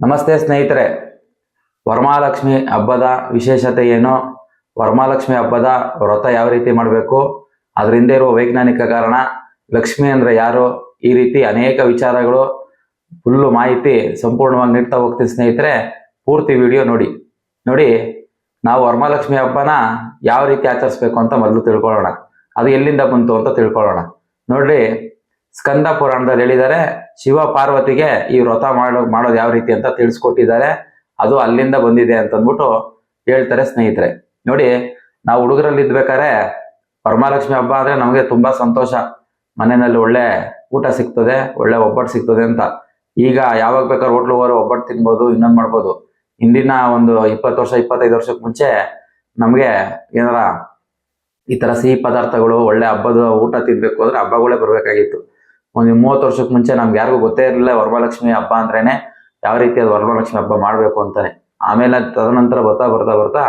ನಮಸ್ತೆ ಸ್ನೇಹಿತರೆ. ವರಮಹಾಲಕ್ಷ್ಮಿ ಹಬ್ಬದ ವಿಶೇಷತೆ ಏನು? ವರಮಹಾಲಕ್ಷ್ಮಿ ಹಬ್ಬದ ವ್ರತ ಯಾವ ರೀತಿ ಮಾಡಬೇಕು? ಅದರಿಂದ ಇರುವ ವೈಜ್ಞಾನಿಕ ಕಾರಣ ಲಕ್ಷ್ಮಿ ಅಂದರೆ ಯಾರು? ಈ ರೀತಿ ಅನೇಕ ವಿಚಾರಗಳು ಫುಲ್ಲು ಮಾಹಿತಿ ಸಂಪೂರ್ಣವಾಗಿ ನೀಡ್ತಾ ಹೋಗ್ತೀನಿ ಸ್ನೇಹಿತರೆ. ಪೂರ್ತಿ ವಿಡಿಯೋ ನೋಡಿ. ನೋಡಿ, ನಾವು ವರಮಹಾಲಕ್ಷ್ಮಿ ಹಬ್ಬನ ಯಾವ ರೀತಿ ಆಚರಿಸ್ಬೇಕು ಅಂತ ಮೊದಲು ತಿಳ್ಕೊಳ್ಳೋಣ. ಅದು ಎಲ್ಲಿಂದ ಬಂತು ಅಂತ ತಿಳ್ಕೊಳ್ಳೋಣ. ನೋಡ್ರಿ ಸ್ಕಂದ ಪುರಾಣದಲ್ಲಿ ಹೇಳಿದ್ದಾರೆ, ಶಿವ ಪಾರ್ವತಿಗೆ ಈ ವ್ರತ ಮಾಡೋ, ಮಾಡೋದು ಯಾವ ರೀತಿ ಅಂತ ತಿಳಿಸ್ಕೊಟ್ಟಿದ್ದಾರೆ. ಅದು ಅಲ್ಲಿಂದ ಬಂದಿದೆ ಅಂತ ಅಂದ್ಬಿಟ್ಟು ಹೇಳ್ತಾರೆ ಸ್ನೇಹಿತರೆ. ನೋಡಿ, ನಾವು ಹುಡುಗರಲ್ಲಿ ಇದ್ಬೇಕಾದ್ರೆ ವರಮಹಾಲಕ್ಷ್ಮಿ ಹಬ್ಬ ಅಂದ್ರೆ ನಮಗೆ ತುಂಬಾ ಸಂತೋಷ. ಮನೆಯಲ್ಲಿ ಒಳ್ಳೆ ಊಟ ಸಿಗ್ತದೆ, ಒಳ್ಳೆ ಒಬ್ಬಟ್ಟು ಸಿಗ್ತದೆ ಅಂತ. ಈಗ ಯಾವಾಗ ಬೇಕಾದ್ರೆ ಹೋಟ್ಲು ಹೋಗೋರು ಒಬ್ಬಟ್ಟು ತಿನ್ಬೋದು, ಇನ್ನೊಂದು ಮಾಡ್ಬೋದು. ಹಿಂದಿನ ಒಂದು ಇಪ್ಪತ್ತು ವರ್ಷ, ಇಪ್ಪತ್ತೈದು ವರ್ಷಕ್ಕೆ ಮುಂಚೆ ನಮಗೆ ಏನಾರ ಈ ತರ ಸಿಹಿ ಪದಾರ್ಥಗಳು, ಒಳ್ಳೆ ಹಬ್ಬದ ಊಟ ತಿನ್ಬೇಕು ಅಂದ್ರೆ ಹಬ್ಬಗಳೇ ಬರ್ಬೇಕಾಗಿತ್ತು. ಒಂದು ಮೂವತ್ತು ವರ್ಷಕ್ಕೆ ಮುಂಚೆ ನಮ್ಗೆ ಯಾರಿಗೂ ಗೊತ್ತೇ ಇರಲಿಲ್ಲ ವರಮಹಾಲಕ್ಷ್ಮಿ ಹಬ್ಬ ಅಂದ್ರೇನೆ ಯಾವ ರೀತಿ ಅದು ವರಮಹಾಲಕ್ಷ್ಮಿ ಹಬ್ಬ ಮಾಡಬೇಕು ಅಂತಾನೆ. ಆಮೇಲೆ ತದನಂತರ ಬರ್ತಾ ಬರ್ತಾ ಬರ್ತಾ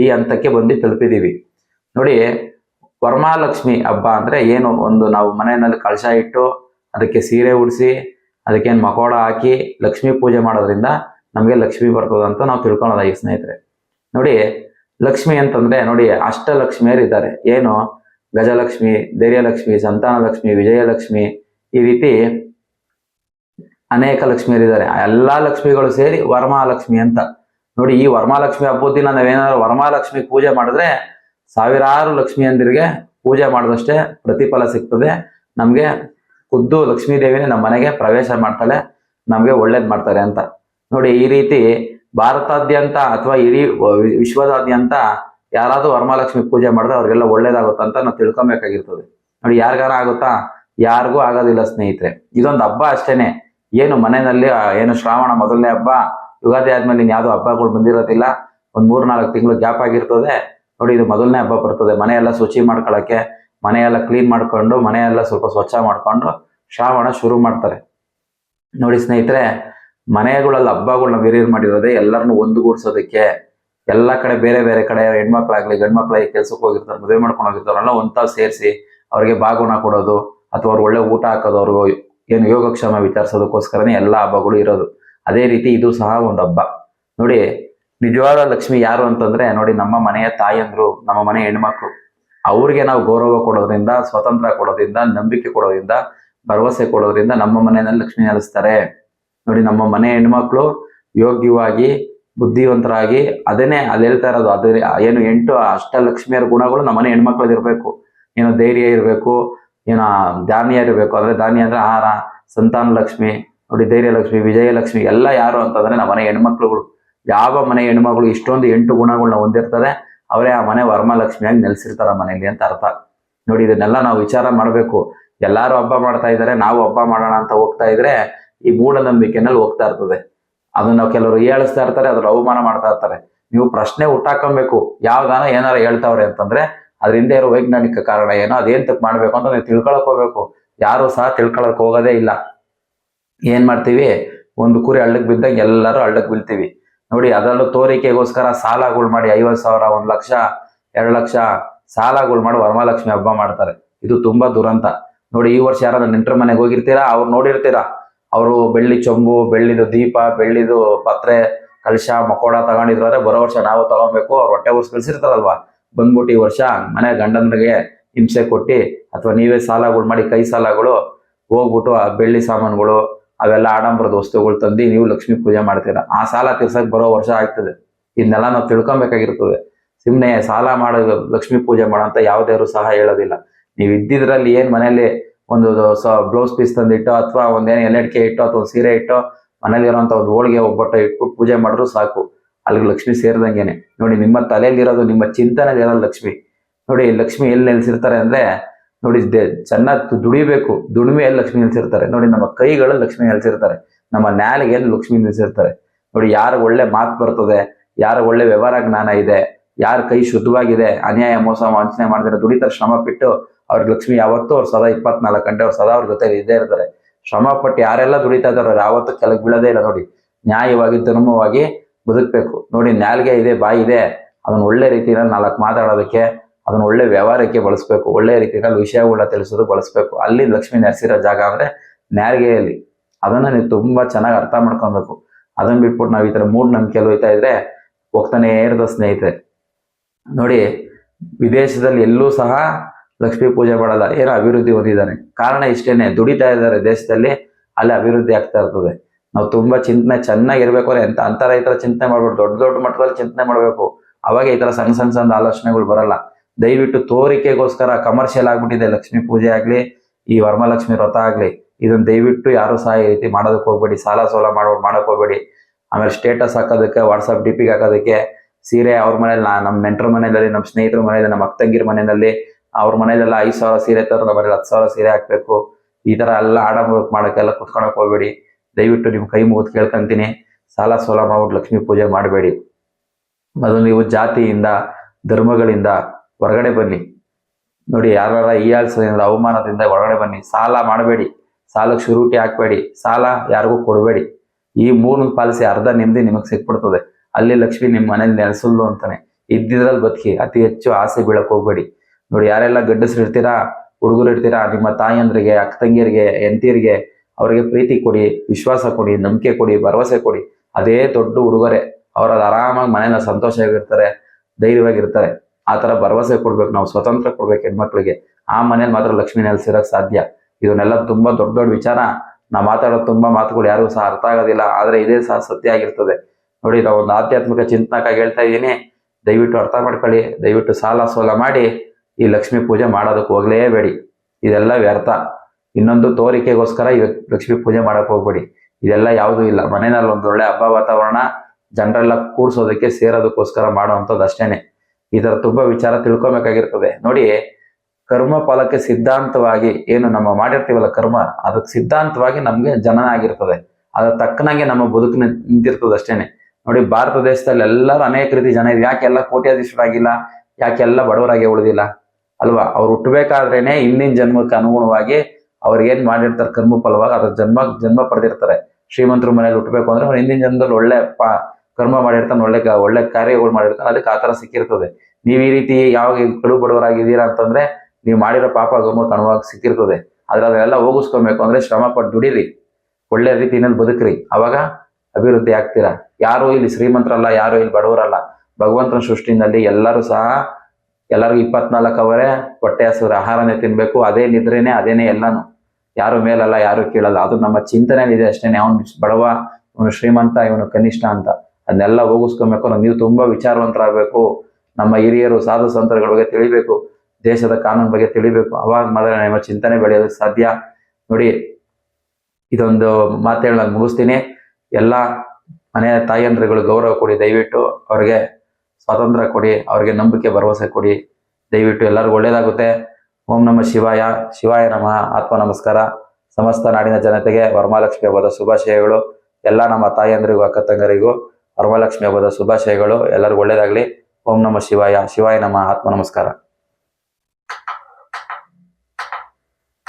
ಈ ಹಂತಕ್ಕೆ ಬಂದು ತಲುಪಿದೀವಿ. ನೋಡಿ, ವರಮಹಾಲಕ್ಷ್ಮಿ ಹಬ್ಬ ಅಂದ್ರೆ ಏನು? ಒಂದು ನಾವು ಮನೆಯಲ್ಲಿ ಕಳಶ ಇಟ್ಟು ಅದಕ್ಕೆ ಸೀರೆ ಉಡಿಸಿ, ಅದಕ್ಕೇನು ಮಕೋಡ ಹಾಕಿ ಲಕ್ಷ್ಮಿ ಪೂಜೆ ಮಾಡೋದ್ರಿಂದ ನಮಗೆ ಲಕ್ಷ್ಮಿ ಬರ್ತದೆ ಅಂತ ನಾವು ತಿಳ್ಕೊಳೋದಾಗಿ ಸ್ನೇಹಿತರೆ. ನೋಡಿ, ಲಕ್ಷ್ಮಿ ಅಂತಂದ್ರೆ ನೋಡಿ ಅಷ್ಟಲಕ್ಷ್ಮಿಯರು ಇದ್ದಾರೆ ಏನು? ಗಜಲಕ್ಷ್ಮಿ, ಧೈರ್ಯಲಕ್ಷ್ಮಿ, ಸಂತಾನಲಕ್ಷ್ಮಿ, ವಿಜಯಲಕ್ಷ್ಮಿ ಈ ರೀತಿ ಅನೇಕ ಲಕ್ಷ್ಮಿಯರಿದ್ದಾರೆ ಎಲ್ಲ ಲಕ್ಷ್ಮಿಗಳು ಸೇರಿ ವರಮಹಾಲಕ್ಷ್ಮಿ ಅಂತ. ನೋಡಿ, ಈ ವರಮಹಾಲಕ್ಷ್ಮಿ ಹಬ್ಬದ ದಿನ ನಾವೇನಾದ್ರು ವರಮಹಾಲಕ್ಷ್ಮಿ ಪೂಜೆ ಮಾಡಿದ್ರೆ ಸಾವಿರಾರು ಲಕ್ಷ್ಮಿಯಂದಿರಿಗೆ ಪೂಜೆ ಮಾಡಿದಷ್ಟೇ ಪ್ರತಿಫಲ ಸಿಗ್ತದೆ. ನಮ್ಗೆ ಖುದ್ದು ಲಕ್ಷ್ಮೀ ದೇವಿನೇ ನಮ್ಮ ಮನೆಗೆ ಪ್ರವೇಶ ಮಾಡ್ತಾಳೆ, ನಮಗೆ ಒಳ್ಳೇದ್ ಮಾಡ್ತಾರೆ ಅಂತ. ನೋಡಿ, ಈ ರೀತಿ ಭಾರತಾದ್ಯಂತ ಅಥವಾ ಇಡೀ ವಿಶ್ವದಾದ್ಯಂತ ಯಾರಾದ್ರೂ ವರಮಹಾಲಕ್ಷ್ಮಿ ಪೂಜೆ ಮಾಡಿದ್ರೆ ಅವ್ರಿಗೆಲ್ಲ ಒಳ್ಳೇದಾಗುತ್ತಂತ ನಾವು ತಿಳ್ಕೊಬೇಕಾಗಿರ್ತದೆ. ನೋಡಿ, ಯಾರಿಗಾರ ಆಗುತ್ತಾ? ಯಾರಿಗೂ ಆಗೋದಿಲ್ಲ ಸ್ನೇಹಿತರೆ. ಇದೊಂದು ಹಬ್ಬ ಅಷ್ಟೇನೆ. ಏನು ಮನೆಯಲ್ಲಿ ಏನು ಶ್ರಾವಣ ಮೊದಲನೇ ಹಬ್ಬ, ಯುಗಾದಿ ಆದ್ಮೇಲೆ ಇನ್ ಯಾವ್ದು ಹಬ್ಬಗಳು ಬಂದಿರೋದಿಲ್ಲ. ಒಂದು ಮೂರು ನಾಲ್ಕು ತಿಂಗಳು ಗ್ಯಾಪ್ ಆಗಿರ್ತದೆ. ನೋಡಿ, ಇದು ಮೊದಲನೇ ಹಬ್ಬ ಬರ್ತದೆ. ಮನೆಯೆಲ್ಲ ಶುಚಿ ಮಾಡ್ಕೊಳಕ್ಕೆ, ಮನೆಯೆಲ್ಲ ಕ್ಲೀನ್ ಮಾಡ್ಕೊಂಡು, ಮನೆಯೆಲ್ಲ ಸ್ವಲ್ಪ ಸ್ವಚ್ಛ ಮಾಡ್ಕೊಂಡು ಶ್ರಾವಣ ಶುರು ಮಾಡ್ತಾರೆ. ನೋಡಿ ಸ್ನೇಹಿತರೆ, ಮನೆಗಳಲ್ಲಿ ಹಬ್ಬಗಳನ್ನ ವಿರೀರ್ ಮಾಡಿರೋದೇ ಎಲ್ಲರನ್ನು ಒಂದುಗೂಡ್ಸೋದಕ್ಕೆ, ಎಲ್ಲ ಕಡೆ ಬೇರೆ ಬೇರೆ ಕಡೆ ಹೆಣ್ಮಕ್ಳಾಗ್ಲಿ, ಗಂಡ್ಮಕ್ಳಾಗಿ ಕೆಲ್ಸಕ್ಕೆ ಹೋಗಿರ್ತಾರೆ, ಮದುವೆ ಮಾಡ್ಕೊಂಡು ಹೋಗಿರ್ತಾರಲ್ಲ ಒಂತಾವ್ ಸೇರಿಸಿ ಅವ್ರಿಗೆ ಬಾಗುಣ ಕೊಡೋದು ಅಥವಾ ಅವ್ರು ಒಳ್ಳೆ ಊಟ ಹಾಕೋದು ಅವ್ರಿಗೆ ಏನು ಯೋಗಕ್ಷೇಮ ವಿಚಾರಿಸೋದಕ್ಕೋಸ್ಕರನೇ ಎಲ್ಲಾ ಹಬ್ಬಗಳು ಇರೋದು. ಅದೇ ರೀತಿ ಇದು ಸಹ ಒಂದು ಹಬ್ಬ. ನೋಡಿ, ನಿಜವಾದ ಲಕ್ಷ್ಮಿ ಯಾರು ಅಂತಂದ್ರೆ, ನೋಡಿ, ನಮ್ಮ ಮನೆಯ ತಾಯಿಯಂದ್ರು, ನಮ್ಮ ಮನೆ ಹೆಣ್ಮಕ್ಳು. ಅವ್ರಿಗೆ ನಾವು ಗೌರವ ಕೊಡೋದ್ರಿಂದ ಸ್ವತಂತ್ರ ಕೊಡೋದ್ರಿಂದ, ನಂಬಿಕೆ ಕೊಡೋದ್ರಿಂದ, ಭರವಸೆ ಕೊಡೋದ್ರಿಂದ ನಮ್ಮ ಮನೆಯಲ್ಲಿ ಲಕ್ಷ್ಮಿ ನೆಲೆಸ್ತಾರೆ. ನೋಡಿ, ನಮ್ಮ ಮನೆ ಹೆಣ್ಮಕ್ಳು ಯೋಗ್ಯವಾಗಿ, ಬುದ್ಧಿವಂತರಾಗಿ, ಅದನ್ನೇ ಅದು ಹೇಳ್ತಾ ಇರೋದು, ಅದೇ ಏನು ಎಂಟು ಅಷ್ಟ ಲಕ್ಷ್ಮಿಯರ ಗುಣಗಳು ನಮ್ಮ ಮನೆ ಹೆಣ್ಮಕ್ಳದ್ದು ಇರ್ಬೇಕು. ಏನೋ ಧೈರ್ಯ ಇರಬೇಕು ಏನೋ ಧಾನ್ಯ ಇರಬೇಕು ಅಂದ್ರೆ ಧಾನ್ಯ ಅಂದ್ರೆ ಆಹಾರ, ಸಂತಾನ ಲಕ್ಷ್ಮಿ, ನೋಡಿ ಧೈರ್ಯಲಕ್ಷ್ಮಿ, ವಿಜಯಲಕ್ಷ್ಮಿ ವಿಜಯ ಲಕ್ಷ್ಮಿ ಎಲ್ಲ ಯಾರು ಅಂತಂದ್ರೆ ನಮ್ಮ ಮನೆ ಹೆಣ್ಮಕ್ಳುಗಳು. ಯಾವ ಮನೆ ಹೆಣ್ಮಗಳು ಇಷ್ಟೊಂದು ಎಂಟು ಗುಣಗಳನ್ನ ಹೊಂದಿರ್ತಾರೆ ಅವರೇ ಆ ಮನೆ ವರ್ಮಲಕ್ಷ್ಮಿಯಾಗಿ ನೆಲೆಸಿರ್ತಾರ ಮನೆಯಲ್ಲಿ ಅಂತ ಅರ್ಥ. ನೋಡಿ, ಇದನ್ನೆಲ್ಲ ನಾವು ವಿಚಾರ ಮಾಡಬೇಕು. ಎಲ್ಲಾರು ಹಬ್ಬ ಮಾಡ್ತಾ ಇದ್ದಾರೆ, ನಾವು ಹಬ್ಬ ಮಾಡೋಣ ಅಂತ ಹೋಗ್ತಾ ಇದ್ರೆ ಈ ಮೂಢನಂಬಿಕೆನಲ್ಲಿ ಹೋಗ್ತಾ ಇರ್ತದೆ. ಅದನ್ನ ಕೆಲವರು ಹೇಳಿಸ್ತಾ ಇರ್ತಾರೆ ಅದ್ರ ಅವಮಾನ ಮಾಡ್ತಾ ಇರ್ತಾರೆ. ನೀವು ಪ್ರಶ್ನೆ ಹುಟ್ಟಾಕೊಬೇಕು ಯಾವ್ದಾನ ಏನಾರ ಹೇಳ್ತಾವ್ರೆ ಅಂತಂದ್ರೆ ಅದ್ರ ಹಿಂದೆ ಇರೋ ವೈಜ್ಞಾನಿಕ ಕಾರಣ ಏನೋ ತಪ್ಪು ಮಾಡ್ಬೇಕು ಅಂತ ನೀವು ತಿಳ್ಕೊಳಕ್ ಹೋಗ್ಬೇಕು. ಯಾರು ಸಹ ತಿಳ್ಕೊಳಕ್ ಹೋಗೋದೇ ಇಲ್ಲ. ಏನ್ ಮಾಡ್ತೀವಿ? ಒಂದು ಕುರಿ ಹಳ್ಳಕ್ ಬಿದ್ದಂಗೆ ಎಲ್ಲರೂ ಹಳ್ಳಕ್ ಬೀಳ್ತೀವಿ. ನೋಡಿ, ಅದರಲ್ಲೂ ತೋರಿಕೆಗೋಸ್ಕರ ಸಾಲಗಳು ಮಾಡಿ ಐವತ್ ಸಾವಿರ, ಒಂದ್ ಲಕ್ಷ, ಎರಡು ಲಕ್ಷ ಸಾಲಗಳು ಮಾಡಿ ವರಮಹಾಲಕ್ಷ್ಮಿ ಹಬ್ಬ ಮಾಡ್ತಾರೆ. ಇದು ತುಂಬಾ ದುರಂತ. ನೋಡಿ, ಈ ವರ್ಷ ಯಾರಾದ್ರೂ ನೆಂಟ್ರ ಮನೆಗೆ ಹೋಗಿರ್ತೀರಾ? ಅವ್ರು ನೋಡಿರ್ತೀರಾ? ಅವರು ಬೆಳ್ಳಿ ಚೊಂಬು, ಬೆಳ್ಳಿದು ದೀಪ, ಬೆಳ್ಳಿದು ಪತ್ರೆ, ಕಲಶ, ಮಕೋಡ ತಗೊಂಡಿದ್ರು ಅಂದ್ರೆ ಬರೋ ವರ್ಷ ನಾವು ತಗೊಬೇಕು. ಅವ್ರ ಹೊಟ್ಟೆ ಉರ್ಸ್ ಕಳ್ಸಿರ್ತಾರಲ್ವಾ? ಬಂದ್ಬಿಟ್ಟು ಈ ವರ್ಷ ಮನೆ ಗಂಡನಿಗೆ ಹಿಂಸೆ ಕೊಟ್ಟಿ ಅಥವಾ ನೀವೇ ಸಾಲಗಳು ಮಾಡಿ ಕೈ ಸಾಲಗಳು ಹೋಗ್ಬಿಟ್ಟು ಆ ಬೆಳ್ಳಿ ಸಾಮಾನುಗಳು ಅವೆಲ್ಲ ಆಡಂಬರದ ವಸ್ತುಗಳು ತಂದು ನೀವು ಲಕ್ಷ್ಮಿ ಪೂಜೆ ಮಾಡ್ತೀರಾ. ಆ ಸಾಲ ತೀರ್ಸಕ್ ಬರೋ ವರ್ಷ ಆಗ್ತದೆ. ಇದನ್ನೆಲ್ಲ ನಾವು ತಿಳ್ಕೊಬೇಕಾಗಿರ್ತದೆ. ಸುಮ್ಮನೆ ಸಾಲ ಮಾಡೋ, ಲಕ್ಷ್ಮೀ ಪೂಜೆ ಮಾಡೋ ಅಂತ ಯಾವ್ದಾದ್ರು ಸಹ ಹೇಳೋದಿಲ್ಲ. ನೀವು ಇದ್ದಿದ್ರಲ್ಲಿ ಏನ್ ಮನೇಲಿ ಒಂದು ಬ್ಲೌಸ್ ಪೀಸ್ ತಂದಿಟ್ಟು ಅಥವಾ ಒಂದೇನು ಎಲೆಡ್ಕೆ ಇಟ್ಟು ಅಥವಾ ಸೀರೆ ಇಟ್ಟು ಮನೇಲಿ ಇರೋಂಥ ಒಂದು ಹೋಳಿಗೆ ಒಬ್ಬಟ್ಟು ಇಟ್ಬಿಟ್ಟು ಪೂಜೆ ಮಾಡಿದ್ರು ಸಾಕು. ಅಲ್ಲಿಗೆ ಲಕ್ಷ್ಮಿ ಸೇರಿದಂಗೆನೆ. ನೋಡಿ, ನಿಮ್ಮ ತಲೆಯಲ್ಲಿರೋದು, ನಿಮ್ಮ ಚಿಂತನೆ ಇರೋದು ಲಕ್ಷ್ಮಿ. ನೋಡಿ, ಲಕ್ಷ್ಮಿ ಎಲ್ಲಿ ನೆಲೆಸಿರ್ತಾರೆ ಅಂದ್ರೆ, ನೋಡಿ ಚೆನ್ನಾಗಿ ದುಡಿಬೇಕು. ದುಡಿಮೆಯಲ್ಲಿ ಲಕ್ಷ್ಮಿ ನೆಲೆಸಿರ್ತಾರೆ? ನೋಡಿ, ನಮ್ಮ ಕೈಗಳು ಲಕ್ಷ್ಮಿ ನೆಲೆಸಿರ್ತಾರೆ. ನಮ್ಮ ನ್ಯಾಲಿಗೆಯಲ್ಲಿ ಲಕ್ಷ್ಮಿ ನೆಲೆಸಿರ್ತಾರೆ? ನೋಡಿ, ಯಾರು ಒಳ್ಳೆ ಮಾತು ಬರ್ತದೆ? ಯಾರು ಒಳ್ಳೆ ವ್ಯವಹಾರ ಜ್ಞಾನ ಇದೆ? ಯಾರ ಕೈ ಶುದ್ಧವಾಗಿದೆ? ಅನ್ಯಾಯ, ಮೋಸ, ವಂಚನೆ ಮಾಡಿದ್ರೆ ದುಡಿತಾರೆ ಶ್ರಮ ಬಿಟ್ಟು ಅವ್ರಿಗೆ ಲಕ್ಷ್ಮಿ ಯಾವತ್ತೂ ಅವ್ರು ಸದಾ ಇಪ್ಪತ್ನಾಲ್ಕು ಗಂಟೆ ಅವ್ರು ಸದಾ ಅವ್ರ ಜೊತೆ ಇದ್ದೇ ಇರ್ತಾರೆ. ಶ್ರಮ ಪಟ್ಟು ಯಾರೆಲ್ಲ ದುಡಿತಾ ಇದ್ದಾರೆ ಅವ್ರು ಯಾವತ್ತೂ ಕೆಳಗೆ ಬೀಳೋದೇ ಇಲ್ಲ ನೋಡಿ. ನ್ಯಾಯವಾಗಿ, ಧರ್ಮವಾಗಿ ಬದುಕಬೇಕು. ನೋಡಿ ನಾಲ್ಗೆ ಇದೆ, ಬಾಯಿ ಇದೆ. ಅದನ್ನ ಒಳ್ಳೆ ರೀತಿಯಲ್ಲಿ ನಾಲ್ಕು ಮಾತಾಡೋದಕ್ಕೆ, ಅದನ್ನ ಒಳ್ಳೆ ವ್ಯವಹಾರಕ್ಕೆ ಬಳಸಬೇಕು. ಒಳ್ಳೆ ರೀತಿಯಲ್ಲಿ ವಿಷಯಗಳನ್ನ ತಿಳಿಸೋದು ಬಳಸಬೇಕು. ಅಲ್ಲಿ ಲಕ್ಷ್ಮಿ ನೆಲೆಸಿರೋ ಜಾಗ ಅಂದ್ರೆ ನ್ಯಾರಿಗೆಯಲ್ಲಿ ಅದನ್ನ ನೀವು ತುಂಬಾ ಚೆನ್ನಾಗಿ ಅರ್ಥ ಮಾಡ್ಕೊಬೇಕು. ಅದನ್ನ ಬಿಟ್ಬಿಟ್ಟು ನಾವು ಈ ತರ ಮೂಢನಂಬಿಕೆಯಲ್ಲಿ ಹೋಯ್ತಾ ಇದ್ರೆ ಹೋಗ್ತಾನೆ ಏರಿದ ಸ್ನೇಹಿತರೆ. ನೋಡಿ, ವಿದೇಶದಲ್ಲಿ ಎಲ್ಲೂ ಸಹ ಲಕ್ಷ್ಮೀ ಪೂಜೆ ಮಾಡಲ್ಲ. ಏನೋ ಅಭಿವೃದ್ಧಿ ಹೊಂದಿದ್ದಾನೆ ಕಾರಣ ಇಷ್ಟೇನೆ, ದುಡಿತಾ ಇದ್ದಾರೆ ದೇಶದಲ್ಲಿ, ಅಲ್ಲಿ ಅಭಿವೃದ್ಧಿ ಆಗ್ತಾ ಇರ್ತದೆ. ನಾವು ತುಂಬಾ ಚಿಂತನೆ ಚೆನ್ನಾಗಿರ್ಬೇಕು ಎಂತ ಅಂತರ ಈ ತರ ಚಿಂತನೆ ಮಾಡ್ಬೇಕು ದೊಡ್ಡ ದೊಡ್ಡ ಮಟ್ಟದಲ್ಲಿ ಚಿಂತನೆ ಮಾಡ್ಬೇಕು. ಅವಾಗ ಈ ತರ ಸಣ್ಣ ಸಣ್ಣ ಸಣ್ಣ ಆಲೋಚನೆಗಳು ಬರಲ್ಲ. ದಯವಿಟ್ಟು ತೋರಿಕೆಗೋಸ್ಕರ ಕಮರ್ಷಿಯಲ್ ಆಗ್ಬಿಟ್ಟಿದೆ ಲಕ್ಷ್ಮೀ ಪೂಜೆ ಆಗ್ಲಿ, ಈ ವರಮಲಕ್ಷ್ಮಿ ವ್ರತ ಆಗ್ಲಿ ಇದನ್ನ ದಯವಿಟ್ಟು ಯಾರು ಸಹ ಈ ರೀತಿ ಮಾಡೋದಕ್ಕೆ ಹೋಗ್ಬೇಡಿ. ಸಾಲ ಸೋಲ ಮಾಡೋ, ಮಾಡಕ್ ಹೋಗ್ಬೇಡಿ. ಆಮೇಲೆ ಸ್ಟೇಟಸ್ ಹಾಕೋದಕ್ಕೆ ವಾಟ್ಸಪ್ ಡಿ ಪಿಗೆ ಹಾಕೋದಕ್ಕೆ, ಸೀರೆ ಅವ್ರ ಮನೇಲಿ ನಮ್ಮ ನೆಂಟರ ಮನೆಯಲ್ಲಿ ನಮ್ಮ ಸ್ನೇಹಿತರ ಮನೆಯಲ್ಲಿ ನಮ್ಮ ಅಕ್ಕಂಗಿರ ಮನೆಯಲ್ಲಿ ಅವ್ರ ಮನೇಲೆಲ್ಲ ಐದು ಸಾವಿರ ಸೀರೆ ತರ ನಮ್ಮ ಮನೇಲಿ ಹತ್ತು ಸಾವಿರ ಸೀರೆ ಹಾಕ್ಬೇಕು. ಈ ತರ ಎಲ್ಲ ಆಡಂಬರ ಮಾಡಕ್ಕೆಲ್ಲ ಕುತ್ಕೊಳಕ್ ಹೋಗ್ಬೇಡಿ. ದಯವಿಟ್ಟು ನಿಮ್ಮ ಕೈ ಮುಗಿದು ಕೇಳ್ಕೊಂತೀನಿ. ಸಾಲ ಸೋಲ ಮಾಡ್ಬಿಟ್ಟು ಲಕ್ಷ್ಮೀ ಪೂಜೆ ಮಾಡಬೇಡಿ. ಮೊದಲು ನೀವು ಜಾತಿಯಿಂದ, ಧರ್ಮಗಳಿಂದ ಹೊರಗಡೆ ಬನ್ನಿ. ನೋಡಿ ಯಾರ ಹೀಯಾಳ್ಸೋದ್ರಿಂದ ಅವಮಾನದಿಂದ ಹೊರಗಡೆ ಬನ್ನಿ. ಸಾಲ ಮಾಡಬೇಡಿ. ಸಾಲಕ್ಕೆ ಶುರುಟಿ ಹಾಕ್ಬೇಡಿ. ಸಾಲ ಯಾರಿಗೂ ಕೊಡಬೇಡಿ. ಈ ಮೂರನ್ನ ಪಾಲಿಸಿ ಅರ್ಧ ನೆಮ್ಮದಿ ನಿಮಗೆ ಸಿಕ್ಬಿಡ್ತದೆ. ಅಲ್ಲಿ ಲಕ್ಷ್ಮಿ ನಿಮ್ಮ ಮನೇಲಿ ನೆಲೆಸಲ್ಲು ಅಂತಾನೆ. ಇದ್ದಿದ್ರಲ್ಲಿ ಬದುಕಿ ಅತಿ ಹೆಚ್ಚು ಆಸೆ ಬೀಳಕ್ಕೆ ಹೋಗ್ಬೇಡಿ. ನೋಡಿ, ಯಾರೆಲ್ಲ ಗಂಡಸ್ರು ಇರ್ತೀರಾ, ಹುಡುಗರು ಇರ್ತೀರಾ, ನಿಮ್ಮ ತಾಯಿಯಂದ್ರಿಗೆ ಅಕ್ಕ ತಂಗಿಯರಿಗೆ ಎಂತಿಯರಿಗೆ ಅವರಿಗೆ ಪ್ರೀತಿ ಕೊಡಿ, ವಿಶ್ವಾಸ ಕೊಡಿ, ನಂಬಿಕೆ ಕೊಡಿ, ಭರವಸೆ ಕೊಡಿ. ಅದೇ ದೊಡ್ಡ ಉಡುಗೊರೆ. ಅವ್ರ ಆರಾಮಾಗಿ ಮನೇಲಿ ಸಂತೋಷವಾಗಿರ್ತಾರೆ, ಧೈರ್ಯವಾಗಿರ್ತಾರೆ. ಆ ತರ ಭರವಸೆ ಕೊಡ್ಬೇಕು, ನಾವು ಸ್ವತಂತ್ರ ಕೊಡ್ಬೇಕು ಹೆಣ್ಮಕ್ಳಿಗೆ. ಆ ಮನೇಲಿ ಮಾತ್ರ ಲಕ್ಷ್ಮಿ ನೆಲೆಸಿರಕ್ ಸಾಧ್ಯ. ಇದನ್ನೆಲ್ಲ ತುಂಬಾ ದೊಡ್ಡ ದೊಡ್ಡ ವಿಚಾರ. ನಾ ಮಾತಾಡೋ ತುಂಬಾ ಮಾತುಗಳು ಯಾರಿಗೂ ಸಹ ಅರ್ಥ ಆಗೋದಿಲ್ಲ, ಆದ್ರೆ ಇದೇ ಸಹ ಸತ್ಯ ಆಗಿರ್ತದೆ. ನೋಡಿ, ನಾವು ಒಂದು ಆಧ್ಯಾತ್ಮಿಕ ಚಿಂತನಕ್ಕಾಗಿ ಹೇಳ್ತಾ ಇದ್ದೀನಿ. ದಯವಿಟ್ಟು ಅರ್ಥ ಮಾಡ್ಕೊಳ್ಳಿ, ದಯವಿಟ್ಟು ಸಾಲ ಸೋಲ ಮಾಡಿ, ಈ ಲಕ್ಷ್ಮಿ ಪೂಜೆ ಮಾಡೋದಕ್ಕೆ ಹೋಗ್ಲೇಬೇಡಿ. ಇದೆಲ್ಲ ವ್ಯರ್ಥ. ಇನ್ನೊಂದು ತೋರಿಕೆಗೋಸ್ಕರ ಲಕ್ಷ್ಮಿ ಪೂಜೆ ಮಾಡಕ್ ಹೋಗ್ಬೇಡಿ. ಇದೆಲ್ಲ ಯಾವುದೂ ಇಲ್ಲ. ಮನೆಯಲ್ಲಿ ಒಂದು ಒಳ್ಳೆ ಹಬ್ಬ ವಾತಾವರಣ ಜನರೆಲ್ಲ ಕೂಡ್ಸೋದಕ್ಕೆ ಸೇರೋದಕ್ಕೋಸ್ಕರ ಮಾಡುವಂಥದ್ದು ಅಷ್ಟೇನೆ. ತರ ತುಂಬಾ ವಿಚಾರ ತಿಳ್ಕೊಬೇಕಾಗಿರ್ತದೆ. ನೋಡಿ, ಕರ್ಮ ಫಲಕ್ಕೆ ಸಿದ್ಧಾಂತವಾಗಿ ಏನು ನಮ್ಮ ಮಾಡಿರ್ತೀವಲ್ಲ ಕರ್ಮ, ಅದಕ್ಕೆ ಸಿದ್ಧಾಂತವಾಗಿ ನಮ್ಗೆ ಜನನ ಆಗಿರ್ತದೆ. ಅದ್ರ ತಕ್ಕನಾಗೆ ನಮ್ಮ ಬದುಕು ನಿಂತಿರ್ತದೆ ಅಷ್ಟೇನೆ. ನೋಡಿ, ಭಾರತ ದೇಶದಲ್ಲಿ ಎಲ್ಲರೂ ಅನೇಕ ರೀತಿ ಜನ ಇದೆ ಯಾಕೆಲ್ಲ ಕೋಟ್ಯಾಧೀಶರಾಗಿಲ್ಲ? ಯಾಕೆಲ್ಲ ಬಡವರಾಗಿ ಉಳಿದಿಲ್ಲ? ಅಲ್ವಾ? ಅವ್ರು ಹುಟ್ಟಬೇಕಾದ್ರೇನೆ ಹಿಂದಿನ ಜನ್ಮಕ್ಕೆ ಅನುಗುಣವಾಗಿ ಅವ್ರು ಏನ್ ಮಾಡಿರ್ತಾರೆ ಕರ್ಮ ಫಲವಾಗಿ ಅದ್ರ ಜನ್ಮ ಜನ್ಮ ಪಡೆದಿರ್ತಾರೆ. ಶ್ರೀಮಂತರ ಮನೇಲಿ ಹುಟ್ಟಬೇಕು ಅಂದ್ರೆ ಅವ್ರು ಹಿಂದಿನ ಜನ್ಮದಲ್ಲಿ ಒಳ್ಳೆ ಪ, ಕರ್ಮ ಮಾಡಿರ್ತಾನೆ, ಒಳ್ಳೆ ಒಳ್ಳೆ ಕಾರ್ಯಗಳು ಮಾಡಿರ್ತಾನೆ, ಅದಕ್ಕೆ ಆತರ ಸಿಕ್ಕಿರ್ತದೆ. ನೀವ್ ಈ ರೀತಿ ಯಾವಾಗ ಕಡು ಬಡವರಾಗಿದ್ದೀರಾ ಅಂತಂದ್ರೆ ನೀವು ಮಾಡಿರೋ ಪಾಪ ಗಮ ಕಣವಾಗಿ ಸಿಕ್ಕಿರ್ತದೆ. ಆದ್ರೆ ಅದೆಲ್ಲ ಹೋಗಿಸ್ಕೊಬೇಕು ಅಂದ್ರೆ ಶ್ರಮ ಪಟ್ಟು ದುಡಿರಿ. ಒಳ್ಳೆ ರೀತಿಯಲ್ಲಿ ಬದುಕ್ರಿ. ಅವಾಗ ಅಭಿವೃದ್ಧಿ ಆಗ್ತೀರಾ? ಯಾರು ಇಲ್ಲಿ ಶ್ರೀಮಂತರಲ್ಲ, ಯಾರು ಇಲ್ಲಿ ಬಡವರಲ್ಲ. ಭಗವಂತನ ಸೃಷ್ಟಿನಲ್ಲಿ ಎಲ್ಲರೂ ಸಹ ಎಲ್ಲರಿಗೂ ಇಪ್ಪತ್ನಾಲ್ಕು ಅವರೇ ಹೊಟ್ಟೆ ಹಸುರ ಆಹಾರನೇ ತಿನ್ಬೇಕು. ಅದೇ ನಿದ್ರೇನೆ, ಅದೇನೆ ಎಲ್ಲಾನು. ಯಾರು ಮೇಲಲ್ಲ, ಯಾರು ಕೇಳಲ್ಲ. ಅದು ನಮ್ಮ ಚಿಂತನೆಯಲ್ಲಿ ಇದೆ ಅಷ್ಟೇನೆ ಅವನು ಬಡವ ಇವನು ಶ್ರೀಮಂತ, ಇವನು ಕನಿಷ್ಠ ಅಂತ. ಅದನ್ನೆಲ್ಲ ಹೋಗಿಸ್ಕೊಬೇಕು. ನಾವು ತುಂಬಾ ವಿಚಾರವಂತರಾಗಬೇಕು. ನಮ್ಮ ಹಿರಿಯರು, ಸಾಧು ಸಂತರಗಳ ಬಗ್ಗೆ ತಿಳಿಬೇಕು. ದೇಶದ ಕಾನೂನು ಬಗ್ಗೆ ತಿಳಿಬೇಕು. ಅವಾಗ ಮಾತ್ರ ನಿಮ್ಮ ಚಿಂತನೆ ಬೆಳೆಯೋದು ಸಾಧ್ಯ. ನೋಡಿ, ಇದೊಂದು ಮಾತೇಳಿ ಮುಗಿಸ್ತೀನಿ. ಎಲ್ಲ ಮನೆಯ ತಾಯಂದ್ರಗಳು ಗೌರವ ಕೊಡಿ, ದಯವಿಟ್ಟು ಅವ್ರಿಗೆ ಸ್ವಾತಂತ್ರ್ಯ ಕೊಡಿ, ಅವ್ರಿಗೆ ನಂಬಿಕೆ ಭರವಸೆ ಕೊಡಿ. ದಯವಿಟ್ಟು ಎಲ್ಲರಿಗೂ ಒಳ್ಳೇದಾಗುತ್ತೆ. ಓಂ ನಮ ಶಿವಾಯ ಶಿವಾಯ ನಮಃ, ಆತ್ಮ ನಮಸ್ಕಾರ. ಸಮಸ್ತ ನಾಡಿನ ಜನತೆಗೆ ವರಮಹಾಲಕ್ಷ್ಮಿ ಹಬ್ಬದ ಶುಭಾಶಯಗಳು. ಎಲ್ಲ ನಮ್ಮ ತಾಯಿಯಂದ್ರಿಗೂ, ಅಕ್ಕ ತಂಗರಿಗೂ ವರಮಹಾಲಕ್ಷ್ಮಿ ಹಬ್ಬದ ಶುಭಾಶಯಗಳು. ಎಲ್ಲರಿಗೂ ಒಳ್ಳೇದಾಗ್ಲಿ. ಓಂ ನಮ ಶಿವಾಯ ಶಿವಾಯ ನಮಃ, ಆತ್ಮ ನಮಸ್ಕಾರ.